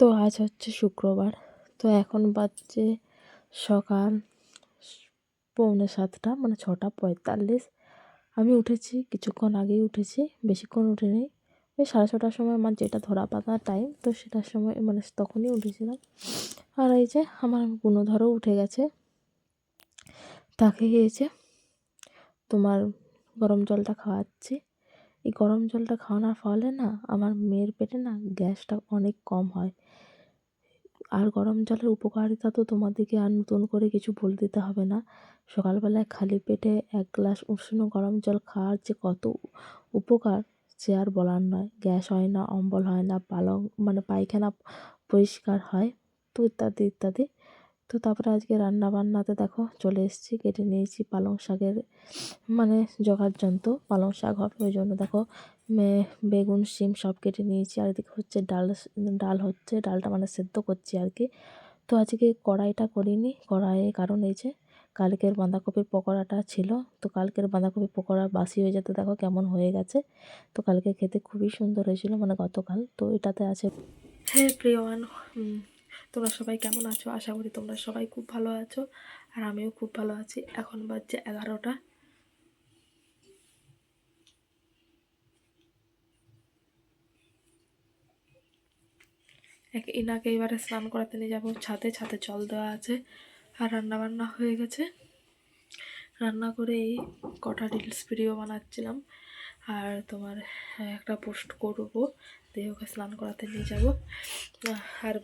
তো আজ হচ্ছে শুক্রবার। তো এখন বাজছে সকাল পৌনে সাতটা মানে ছটা পঁয়তাল্লিশ। আমি উঠেছি, কিছুক্ষণ আগেই উঠেছি, বেশিক্ষণ উঠিনি। ওই সাড়ে ছটার সময় আমার যেটা ধরা পাতা টাইম তো সেটার সময় মানে তখনই উঠেছিলাম। আর এই যে আমার গুণধরও উঠে গেছে। তাকে গিয়েছে তোমার গরম জলটা খাওয়াচ্ছি। এই গরম জলটা খাওয়ানোর ফলে না আমার মেয়ের পেটে না গ্যাসটা অনেক কম হয়। আর গরম জলের উপকারিতা তো তোমাদেরকে আর নতুন করে কিছু বলে দিতে হবে না। সকালবেলায় খালি পেটে এক গ্লাস উষ্ণ গরম জল খাওয়ার যে কত উপকার, সে আর বলার নয়। গ্যাস হয় না, অম্বল হয় না, পালং মানে পায়খানা পরিষ্কার হয়, তো ইত্যাদি ইত্যাদি। তো তারপরে আজকে রান্না বান্নাতে দেখো চলে এসেছি, কেটে নিয়েছি পালং শাকের মানে জোগাড় যন্ত্র, পালং শাক হবে ওই জন্য দেখো বেগুন, শিম সব কেটে নিয়েছি। আর এদিকে হচ্ছে ডাল ডাল হচ্ছে, ডালটা মানে সেদ্ধ করছি আর কি। তো আজকে কড়াইটা করিনি, কড়াইয়ে কারণ এই যে কালকের বাঁধাকপির পকোড়াটা ছিল, তো কালকের বাঁধাকপির পকোড়া বাসি হয়ে যেতে দেখো কেমন হয়ে গেছে। তো কালকে খেতে খুবই সুন্দর হয়েছিল মানে গতকাল, তো এটাতে আছে। হ্যাঁ প্রিয়মান তোমরা সবাই কেমন আছো? আশা করি তোমরা সবাই খুব ভালো আছো আর আমিও খুব ভালো আছি। এখন বাজছে এগারোটা। এক ইনাকে এবারে স্নান করাতে নিয়ে যাব ছাদে। ছাদে জল দেওয়া আছে আর রান্না বান্না হয়ে গেছে। রান্না করে এই কটা রিলস ভিডিও বানাচ্ছিলাম। আর তোমার একটা পোস্ট করব দিয়ে ওকে স্নান করাতে নিয়ে যাব। আর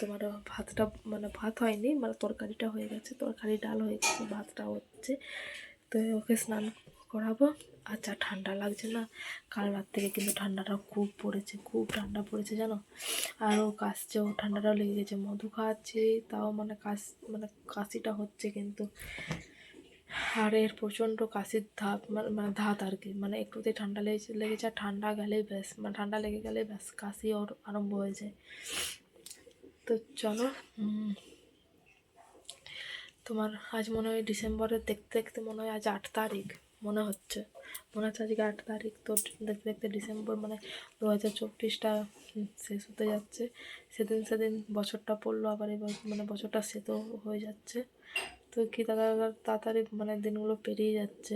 তোমার ভাতটা মানে ভাত হয়নি মানে তরকারিটা হয়ে গেছে, তরকারি ডাল হয়ে গেছে, ভাতটা হচ্ছে। তো ওকে স্নান করাবো। আচ্ছা ঠান্ডা লাগছে না। কাল রাত থেকে কিন্তু ঠান্ডাটা খুব পড়েছে, খুব ঠান্ডা পড়েছে, জানো? আর আরও কাশছেও ঠান্ডাটাও লেগে গেছে, মধু খাওয়াচ্ছি তাও মানে কাশ মানে কাশিটা হচ্ছে কিন্তু। এর প্রচণ্ড কাশির ধাপ মানে ধাত আর কি। মানে একটুতেই ঠান্ডা লেগেছে লেগেছে ঠান্ডা গেলেই ব্যাস মানে ঠান্ডা লেগে গেলে ব্যাস, কাশি আরম্ভ হয়ে যায়। তো চলো তোমার আজ মনে হয় ডিসেম্বরের দেখতে দেখতে মনে হয় আজ আট তারিখ, মনে হচ্ছে। মনে হচ্ছে আজকে আট তারিখ, তো দেখতে দেখতে ডিসেম্বর মানে দু হাজার চব্বিশটা শেষ হতে যাচ্ছে। সেদিন সেদিন বছরটা পড়ল, আবার এবার মানে বছরটা শেষও হয়ে যাচ্ছে। তো কি তাড়াতাড়ি মানে দিনগুলো পেরিয়ে যাচ্ছে,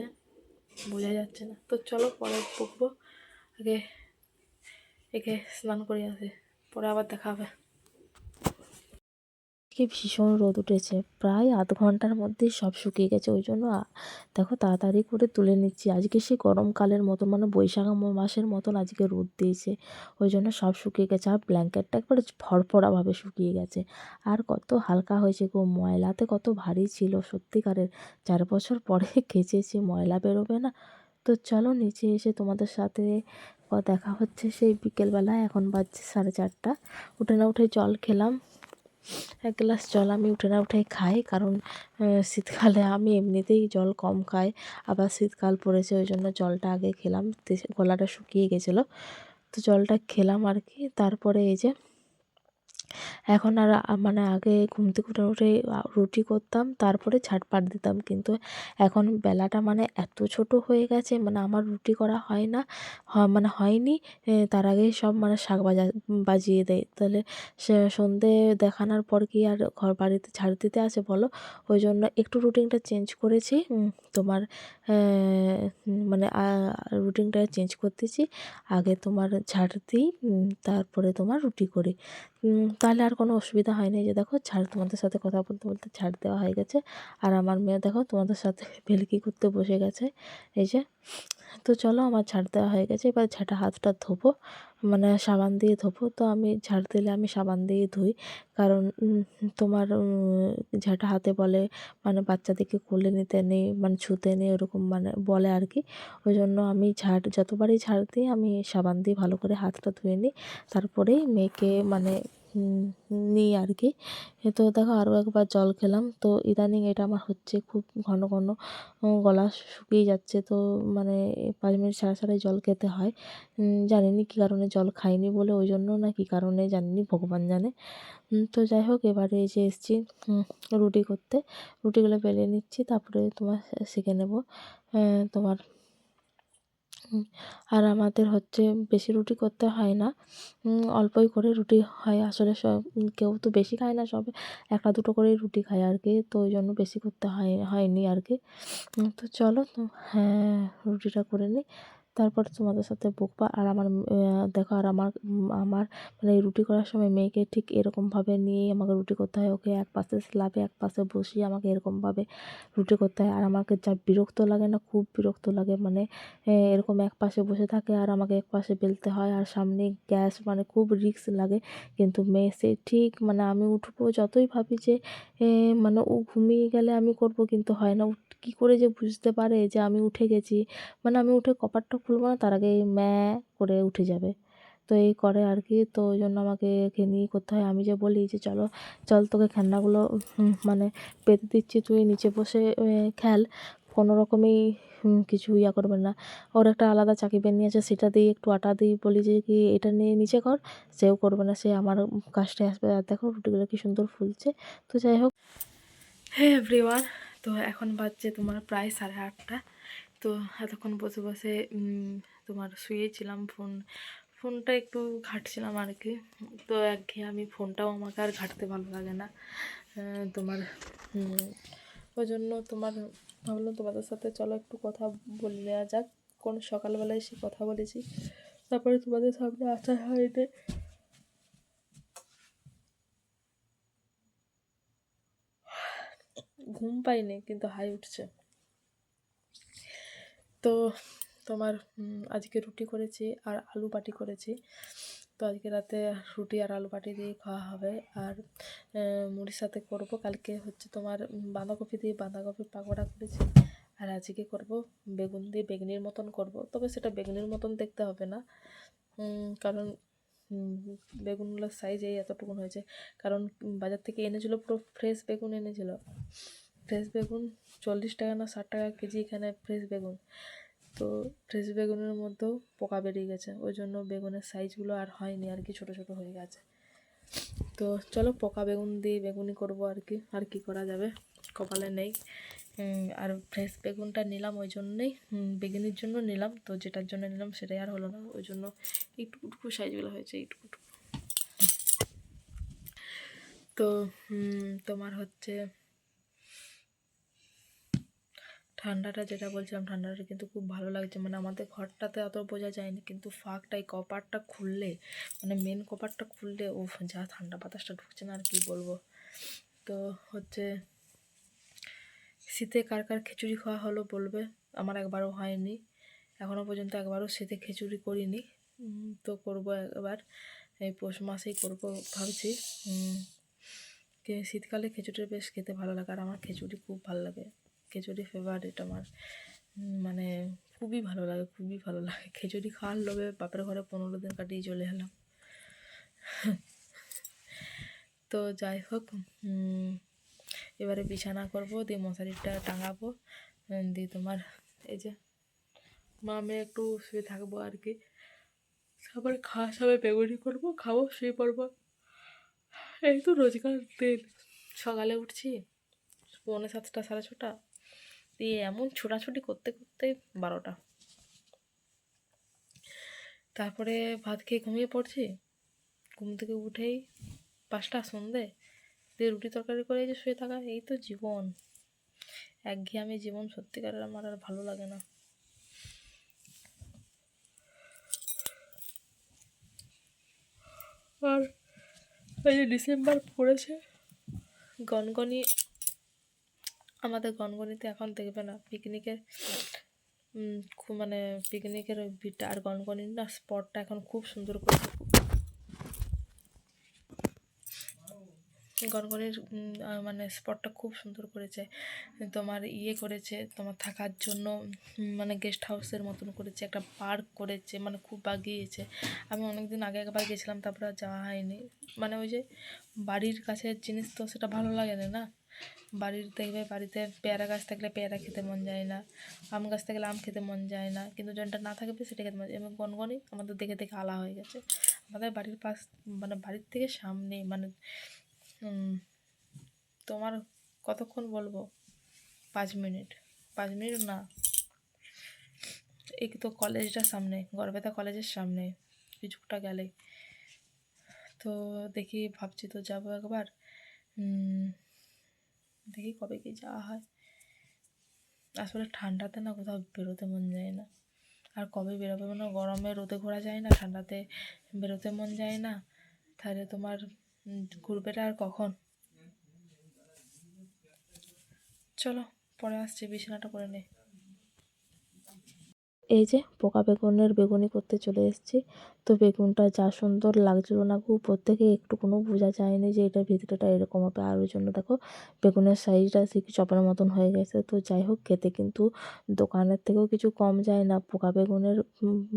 বোঝা যাচ্ছে না। তো চলো পরে পুকুর আগে একে স্নান করে আসে, পরে আবার দেখা হবে। আজকে ভীষণ রোদ উঠেছে। প্রায় আধ ঘণ্টার মধ্যেই সব শুকিয়ে গেছে, ওই জন্য দেখো তাড়াতাড়ি করে তুলে নিচ্ছি। আজকে সে গরমকালের মতন মানে বৈশাখ মাসের মতন আজকে রোদ দিয়েছে, ওই জন্য সব শুকিয়ে গেছে। আর ব্ল্যাঙ্কেটটা একবারে ফড়ফড়াভাবে শুকিয়ে গেছে। আর কত হালকা হয়েছে গো, ময়লাতে কত ভারী ছিল, সত্যিকারের। চার বছর পরে কেচেছি, ময়লা বেরোবে না। তো চলো নিচে এসে তোমাদের সাথে দেখা হচ্ছে সেই বিকেলবেলা এখন বাজছে সাড়ে চারটা। উঠে না উঠে জল খেলাম। এক গ্লাস জল আমি উঠে না উঠে খাই, কারণ শীতকালে আমি এমনিতেই জল কম খাই। আবার শীতকাল পড়েছে, ওই জন্য জলটা আগে খেলাম গলাটা শুকিয়ে গেছিল। তো জলটা খেলাম আর কি, তারপরে এই যে এখন আর মানে আগে ঘুম থেকে উঠে উঠে রুটি করতাম, তারপরে ঝাটপাট দিতাম। কিন্তু এখন বেলাটা মানে এত ছোট হয়ে গেছে মানে আমার রুটি করা হয় না মানে হয়নি। তার আগেই সব মানে শাক বাজা, বাজিয়ে দেয়। তাহলে সন্ধে দেখানোর পর কি আর ঘর বাড়িতে ঝাড় দিতে আসে বলো? ওই জন্য একটু রুটিনটা চেঞ্জ করেছি। তোমার মানে রুটিনটা চেঞ্জ করতেছি। আগে তোমার ঝাড় দিই তারপরে তোমার রুটি করি। তাহলে আর কোনো অসুবিধা হয়নি যে দেখো ছাড় তোমাদের সাথে কথা বলতে বলতে ছাড় দেওয়া হয়ে গেছে। আর আমার মেয়ে দেখো তোমাদের সাথে ভেলকি করতে বসে গেছে। এই যে তো চলো আমার ছাড় দেওয়া হয়ে গেছে। এবার ঝাঁটা হাতটা ধোবো মানে সাবান দিয়ে ধোবো। তো আমি ঝাড় দিলে আমি সাবান দিয়েই ধুই। কারণ তোমার ঝাঁটা হাতে বলে মানে বাচ্চাদেরকে কোলে নিতে নেই মানে ছুতে নেই, ওরকম মানে বলে আর কি। ওই জন্য আমি ঝাড়, যতবারই ঝাড় দিই, আমি সাবান দিয়ে ভালো করে হাতটা ধুয়ে নিই। তারপরেই মেয়েকে মানে নিই আর কি তো দেখো আরও একবার জল খেলাম। তো ইদানিং এটা আমার হচ্ছে খুব ঘন ঘন গলা শুকিয়ে যাচ্ছে। তো মানে পাঁচ মিনিট ছাড়া ছাড়াই জল খেতে হয়। জানি না কী কারণে জল খাইনি বলে, ওই জন্য না কী কারণে জানি না ভগবান জানে। তো যাই হোক, এবারে এসে এসেছি রুটি করতে। রুটিগুলো বেলে নিচ্ছি, তারপরে তোমার শিখে নেব। তোমার আর আমাদের হচ্ছে বেশি রুটি করতে হয় না। অল্পই করে রুটি হয় আসলে সব কেউ তো বেশি খায় না, সব একটা দুটো করেই রুটি খায় আর কি তো ওই জন্য বেশি করতে হয়, হয়নি আর কি তো চলো হ্যাঁ রুটিটা করে নিই তারপর তোমাদের সাথে বকবা। আর আমার দেখো, আর আমার আমার মানে রুটি করার সময় মেয়েকে ঠিক এরকমভাবে নিয়েই আমাকে রুটি করতে হয়। ওকে এক পাশে স্ল্যাবে এক পাশে বসিয়ে আমাকে এরকমভাবে রুটি করতে হয়। আর আমাকে যা বিরক্ত লাগে না, খুব বিরক্ত লাগে। মানে এরকম এক পাশে বসে থাকে আর আমাকে এক পাশে বেলতে হয়। আর সামনে গ্যাস মানে খুব রিস্ক লাগে। কিন্তু মেয়ে সে ঠিক মানে আমি উঠবো যতই ভাবি যে মানে ও ঘুমিয়ে গেলে আমি করব। কিন্তু হয় না কী করে যে বুঝতে পারে যে আমি উঠে গেছি। মানে আমি উঠে কপারটা খুলবো না, তার আগে ম্যা করে উঠে যাবে। তো এই করে আর কি, তো ওই জন্য আমাকে একে নিয়েই করতে হয়। আমি যে বলি যে, চলো, চল তোকে খেলনাগুলো মানে পেতে দিচ্ছি, তুই নিচে বসে খেল। কোনো রকমই কিছু ইয়া করবে না। ওর একটা আলাদা চাকি পেন নিয়ে আছে, সেটা দিয়ে একটু আটা দিই বলি যে, কি এটা নিয়ে নিচে কর, সেও করবে না, সে আমার কাজটায় আসবে। আর দেখো, রুটিগুলো কি সুন্দর ফুলছে। তো যাই হোক। হ্যাঁ এভরিওয়ান, তো এখন বাজছে তোমার প্রায় সাড়ে আটটা। তো এতক্ষণ বসে বসে তোমার শুয়েছিলাম ফোন, ফোনটা একটু ঘাঁটছিলাম আর কি তো একঘেয়ে আমি ফোনটাও আমাকে আর ঘাঁটতে ভালো লাগে না। তোমার ওই জন্য তোমার, ভাবলাম তোমাদের সাথে চলো একটু কথা বলে নেওয়া যাক। কোন সকালবেলায় এসে কথা বলেছি। তারপরে তোমাদের সামনে আসা হয়নি। ঘুম পাইনি, কিন্তু হাই উঠছে। তো তোমার আজকে রুটি করেছি আর আলু বাটি করেছি। তো আজকে রাতে রুটি আর আলু বাটি দিয়ে খাওয়া হবে। আর মুড়ির সাথে করব। কালকে হচ্ছে তোমার বাঁধাকপি দিয়ে বাঁধাকপির পাকোড়া করেছি। আর আজকে করব বেগুন দিয়ে বেগুনির মতন করব। তবে সেটা বেগুনির মতন দেখতে হবে না। কারণ বেগুনগুলোর সাইজ এই এতটুকুন হয়েছে। কারণ, বাজার থেকে এনেছিল পুরো ফ্রেশ বেগুন এনেছিল। ফ্রেশ বেগুন চল্লিশ টাকা না ষাট টাকা কেজি এখানে ফ্রেশ বেগুন। তো ফ্রেশ বেগুনের মধ্যেও পোকা বেরিয়ে গেছে, ওই জন্য বেগুনের সাইজগুলো আর হয়নি, আর কি ছোটো ছোটো হয়ে গেছে। তো চলো পোকা বেগুন দিয়ে বেগুনি করব আর কি আর কি করা যাবে, কপালে নেই। আর ফ্রেশ বেগুনটা নিলাম ওই জন্যই বেগুনির জন্য নিলাম, তো যেটার জন্য নিলাম সেটাই আর হলো না, ওই জন্য একটুকুটুকু সাইজগুলো হয়েছে একটুকুটুকু তো তোমার হচ্ছে ঠান্ডাটা যেটা বলছিলাম, ঠান্ডাটা কিন্তু খুব ভালো লাগছে। মানে আমাদের ঘরটাতে অত বোঝা যায়নি, কিন্তু ফাঁকটা এই কপারটা খুললে মানে মেন কপারটা খুললে ও যা ঠান্ডা বাতাসটা ঢুকছে না আর কি বলব। তো হচ্ছে, শীতে কার কার খিচুড়ি খাওয়া হলো বলবে? আমার একবারও হয়নি এখনও পর্যন্ত একবারও শীতে খিচুড়ি করিনি। তো করব একবার, এই পৌষ মাসেই করব ভাবছি। শীতকালে খিচুড়ি বেশ খেতে ভালো লাগে, আর আমার খিচুড়ি খুব ভালো লাগে। খিচুড়ি ফেভারিট আমার। মানে খুবই ভালো লাগে, খুবই ভালো লাগে। খিচুড়ি খাওয়ার লোভে বাপের ঘরে পনেরো দিন কাটিয়ে চলে এলাম। তো যাই হোক এবারে বিছানা করব, দিয়ে মশারিটা টাঙাবো দিয়ে তোমার এই যে মা আমি একটু শুয়ে থাকব আর কি। তারপরে খাওয়ার সবাই বেগুনি করব, খাব, শুয়ে পড়ব। এই তো রোজকার দিন। সকালে উঠছি, পৌনে সাতটা, সাড়ে ছটা। দিয়ে এমন ছোটাছুটি করতে করতে বারোটা। তারপরে ভাত খেয়ে ঘুমিয়ে পড়ছি। ঘুম থেকে উঠেই পাঁচটা, সন্ধে। দিয়ে রুটি তরকারি করে যে শুয়ে থাকা, এই তো জীবন। একঘেয়েমি জীবন সত্যিকারের আমার আর ভালো লাগে না। আর এই যে ডিসেম্বর পড়েছে, গনগনি আমাদের গনগনিতে এখন দেখবে না, পিকনিকের মানে পিকনিকের ওই ভিড়টা আর গনগনির না স্পটটা এখন খুব সুন্দর করেছে গনগনির মানে স্পটটা খুব সুন্দর করেছে, তোমার ইয়ে করেছে, তোমার থাকার জন্য মানে গেস্ট হাউসের মতন করেছে, একটা পার্ক করেছে মানে খুব বাগিয়েছে। আমি অনেক দিন আগে একবার গেছিলাম, তারপরে যাওয়া হয়নি। মানে ওই যে বাড়ির কাছের জিনিস তো সেটা ভালো লাগে না? বাড়ির দেখবে, বাড়িতে পেয়ারা গাছ থাকলে পেয়ারা খেতে মন যায় না, আম গাছ থাকলে আম খেতে মন যায় না, কিন্তু যেটা না থাকবে সেটা খেতে মন যায় এবং গনগনি আমাদের দেখে দেখে আলা হয়ে গেছে। আমাদের বাড়ির পাশ মানে বাড়ির থেকে সামনে মানে তোমার কতক্ষণ বলব? পাঁচ মিনিট। পাঁচ মিনিট না। এই তো কলেজটার সামনে, গড়বেতা কলেজের সামনে, কিছুটা গেলে। তো দেখি, ভাবছি তো যাব একবার। দেখি কবে কি যাওয়া হয়। আসলে ঠান্ডাতে না কোথাও বেরোতে মন যায় না। আর কবে বেরোবে মানে গরমে রোদে ঘোরা যায় না, ঠান্ডাতে বেরোতে মন যায় না। তাহলে তোমার ঘুরবেটা আর কখন? চলো, পরে আসছি, বিছানাটা করে নে। এই যে পোকা বেগুনের বেগুনি করতে চলে এসেছি। তো বেগুনটা যা সুন্দর লাগছিল না খুব প্রত্যেকে একটু কোনো বোঝা যায়নি যে এটা ভিতরেটা এরকম হবে। আর ওই জন্য দেখো, বেগুনের সাইজটা ঠিক চপের মতন হয়ে গেছে। তো যাই হোক, খেতে কিন্তু দোকানের থেকেও কিছু কম যায় না। পোকা বেগুনের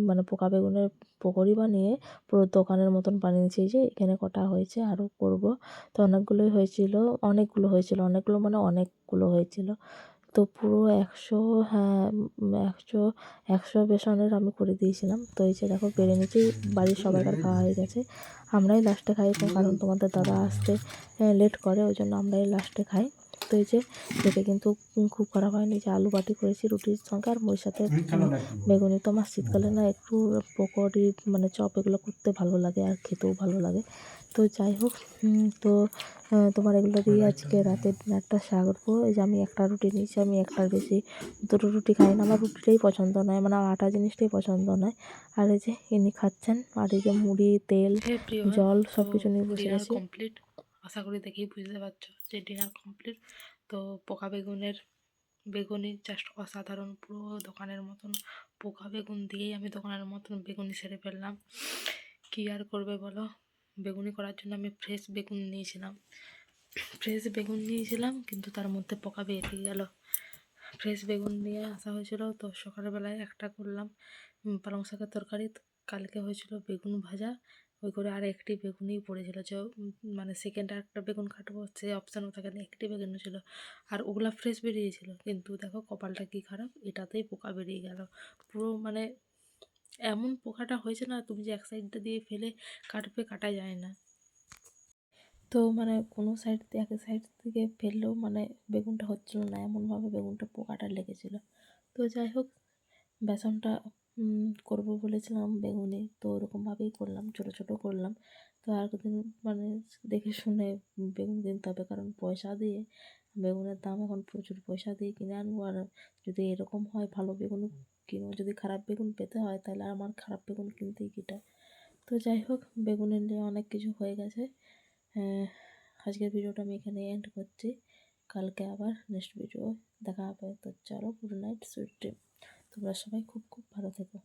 মানে পোকা বেগুনের পকোড়ি বানিয়ে পুরো দোকানের মতন বানিয়েছি যে এখানে কটা হয়েছে, আরও করব। তো অনেকগুলোই হয়েছিল, অনেকগুলো হয়েছিল, অনেকগুলো মানে অনেকগুলো হয়েছিল। তো পুরো একশো হ্যাঁ একশো একশো বেসনের আমি করে দিয়েছিলাম। তো এই যে দেখো, বেড়ে নিচ্ছি বাড়ির সবাইকার খাওয়া হয়ে গেছে। আমরাই লাস্টে খাই, কারণ তোমাদের দাদা আসতে লেট করে, ওই জন্য আমরাই লাস্টে খাই। তো এই যে খেতে কিন্তু খুব খারাপ হয়নি। যে আলু বাটি করেছি রুটির সঙ্গে আর ওই সাথে বেগুনি তো আমার শীতকালে না একটু পকোড়ি মানে চপ এগুলো করতে ভালো লাগে আর খেতেও ভালো লাগে। তো যাই হোক তো তোমার এগুলো দিয়ে আজকে রাতের ডিনারটা সারবো এই যে আমি একটা রুটি নিয়েছি আমি একটার বেশি দুটো রুটি খাই না আমার রুটিটাই পছন্দ নয় মানে আমার আটা জিনিসটাই পছন্দ নয়। আর এই যে ইনি খাচ্ছেন আর এই যে মুড়ি তেল জল সব কিছু নিয়ে বসে গেছি কমপ্লিট আশা করি দেখেই বুঝতে পারছ যে ডিনার কমপ্লিট তো পোকা বেগুনের, বেগুনি জাস্ট অসাধারণ পুরো দোকানের মতন পোকা বেগুন দিয়েই আমি দোকানের মতন বেগুনি সেরে ফেললাম। কী আর করবে বলো? বেগুনি করার জন্য আমি ফ্রেশ বেগুন নিয়েছিলাম। ফ্রেশ বেগুন নিয়েছিলাম, কিন্তু তার মধ্যে পোকা বেরিয়ে গেল। ফ্রেশ বেগুন নিয়ে আসা হয়েছিল, তো সকালবেলায় একটা করলাম। পালং শাকের তরকারি, কালকে হয়েছিল বেগুন ভাজা। ওই করে আর একটি বেগুনই পড়েছিল, যে মানে সেকেন্ড আর একটা বেগুন কাটবো, সে অপশানও থাকে না একটি বেগুন ছিল। আর ওগুলা ফ্রেশ বেরিয়েছিল, কিন্তু দেখো কপালটা কি খারাপ, এটাতেই পোকা বেরিয়ে গেল। পুরো মানে এমন পোকাটা হয়েছে না, তুমি যে এক সাইডটা দিয়ে ফেলে কাটবে, কাটা যায় না। তো মানে কোনো সাইড এক সাইড থেকে ফেললেও মানে বেগুনটা হচ্ছিল না, এমনভাবে বেগুনটা পোকাটা লেগেছিল। তো যাই হোক, বেসনটা করব বলেছিলাম বেগুনি। তো ওরকমভাবেই করলাম ছোটো ছোটো করলাম। তো আর দিন মানে দেখে শুনে বেগুন কিনতে হবে কারণ পয়সা দিয়ে বেগুনের দাম এখন প্রচুর পয়সা দিয়ে কিনে আনব। আর যদি এরকম হয় ভালো বেগুন কিনো যদি খারাপ বেগুন পেতে হয় তাহলে আমার খারাপ বেগুন কিনতেই কিটা। তো যাই হোক বেগুনের নিয়ে অনেক কিছু হয়ে গেছে। আহ, আজকের ভিডিওটা আমি এখানে এন্ড করছি। কালকে আবার নেক্সট ভিডিও দেখা হবে। তো চলো গুড নাইট সুইট ড্রিম তোমরা সবাই খুব খুব ভালো থেকো।